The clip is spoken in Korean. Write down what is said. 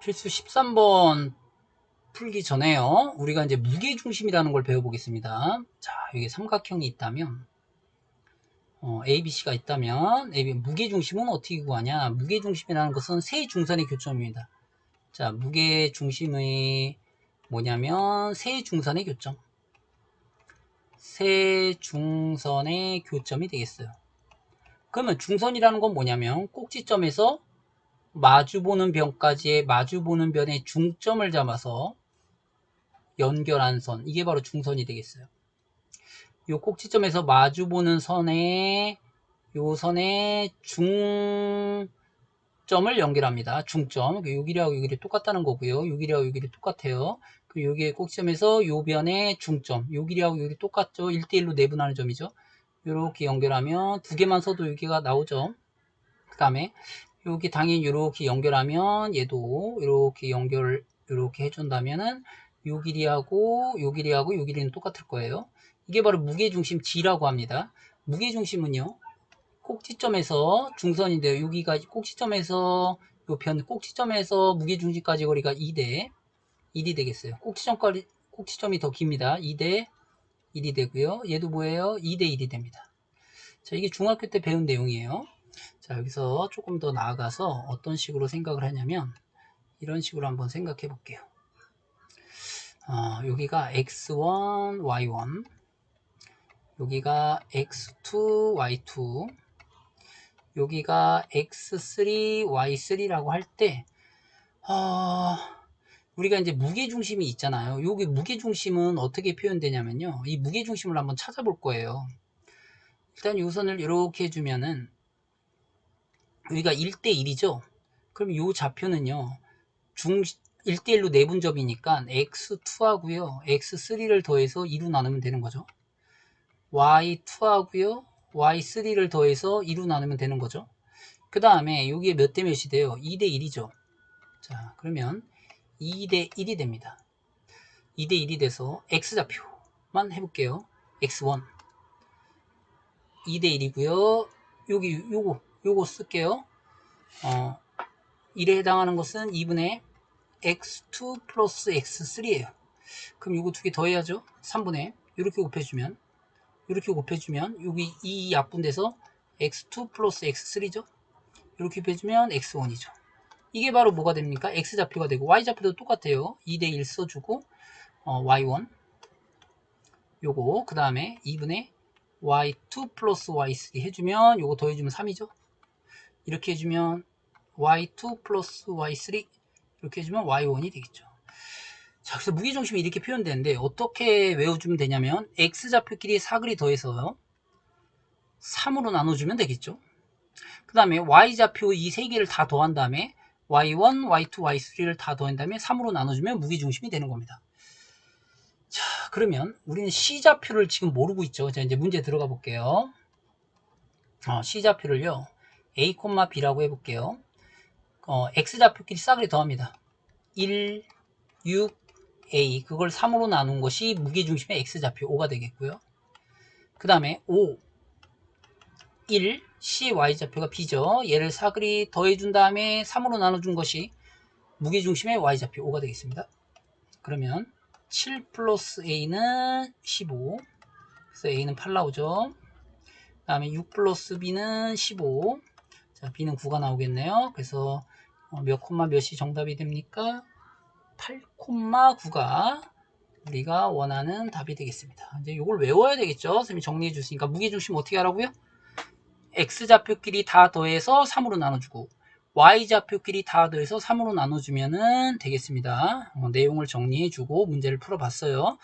필수 13번 풀기 전에요. 우리가 이제 무게중심이라는 걸 배워보겠습니다. 자, 여기 삼각형이 있다면, 어, ABC가 있다면, AB, 무게중심은 어떻게 구하냐? 무게중심이라는 것은 세 중선의 교점입니다. 자, 무게중심의 뭐냐면, 세 중선의 교점. 세 중선의 교점이 되겠어요. 그러면 중선이라는 건 뭐냐면, 꼭지점에서 마주보는 변까지의 마주보는 변의 중점을 잡아서 연결한 선 이게 바로 중선이 되겠어요. 요 꼭지점에서 마주보는 선에 요 선의 중점을 연결합니다. 중점 요 길이하고 요 길이 똑같다는 거고요. 요 길이하고 요 길이 똑같아요. 그 여기에 꼭지점에서 요 변의 중점 요 길이하고 요 길이 똑같죠. 1대1로 내분하는 점이죠. 이렇게 연결하면 두 개만 써도 여기가 나오죠. 그 다음에 여기 당연히 이렇게 연결하면 얘도 이렇게 연결 이렇게 해준다면은 요 길이하고 요 길이하고 요 길이는 똑같을 거예요. 이게 바로 무게중심 G라고 합니다. 무게중심은요. 꼭지점에서 중선인데요. 여기가 꼭지점에서 요 변 꼭지점에서 무게중심까지 거리가 2대 1이 되겠어요. 꼭지점까지 꼭지점이 더 깁니다. 2대 1이 되고요. 얘도 뭐예요? 2대 1이 됩니다. 자, 이게 중학교 때 배운 내용이에요. 자, 여기서 조금 더 나아가서 어떤 식으로 생각을 하냐면 이런 식으로 한번 생각해 볼게요. 어, 여기가 x1, y1 여기가 x2, y2 여기가 x3, y3라고 할때 어, 우리가 이제 무게중심이 있잖아요. 여기 무게중심은 어떻게 표현되냐면요. 이 무게중심을 한번 찾아볼 거예요. 일단 이 선을 이렇게 해주면은 여기가 1대1이죠. 그럼 이 좌표는요. 중 1대1로 내분점이니까 x2하고요. x3를 더해서 2로 나누면 되는 거죠. y2하고요. y3를 더해서 2로 나누면 되는 거죠. 그 다음에 여기에 몇 대 몇이 돼요? 2대1이죠. 자, 그러면 2대1이 됩니다. 2대1이 돼서 x좌표만 해볼게요. x1 2대1이고요. 여기 요거 요거 쓸게요. 어, 1에 해당하는 것은 2분의 x2 플러스 x3예요. 그럼 요거 두 개 더해야죠. 3분의 이렇게 곱해주면 이렇게 곱해주면 여기 이 약분돼서 x2 플러스 x3죠. 이렇게 곱해주면 x1이죠. 이게 바로 뭐가 됩니까? x좌표가 되고 y좌표도 똑같아요. 2대1 써주고 어, y1 요거 그 다음에 2분의 y2 플러스 y3 해주면 요거 더해주면 3이죠. 이렇게 해주면 y2 플러스 y3 이렇게 해주면 y1이 되겠죠. 자, 그래서 무게중심이 이렇게 표현되는데 어떻게 외워주면 되냐면 x좌표끼리 사글이 더해서 3으로 나눠주면 되겠죠. 그 다음에 y좌표 이 세 개를 다 더한 다음에 y1, y2, y3를 다 더한 다음에 3으로 나눠주면 무게중심이 되는 겁니다. 자, 그러면 우리는 C좌표를 지금 모르고 있죠. 자, 이제 문제 들어가 볼게요. 어, C좌표를요. A, B라고 해볼게요. 어, X좌표끼리 싸그리 더합니다. 1, 6, A. 그걸 3으로 나눈 것이 무게중심의 X좌표 5가 되겠고요. 그 다음에 5, 1, C, Y좌표가 B죠. 얘를 사그리 더해준 다음에 3으로 나눠준 것이 무게중심의 Y좌표 5가 되겠습니다. 그러면 7 플러스 A는 15. 그래서 A는 8 나오죠. 그 다음에 6 플러스 B는 15. 자, B는 9가 나오겠네요. 그래서 어, 몇 콤마 몇이 정답이 됩니까? 8 콤마 9가 우리가 원하는 답이 되겠습니다. 이제 이걸 외워야 되겠죠. 선생님이 정리해 주시니까 무게중심 어떻게 하라고요? X좌표끼리 다 더해서 3으로 나눠주고 y좌표끼리 다 더해서 3으로 나눠주면 되겠습니다. 어, 내용을 정리해 주고 문제를 풀어봤어요.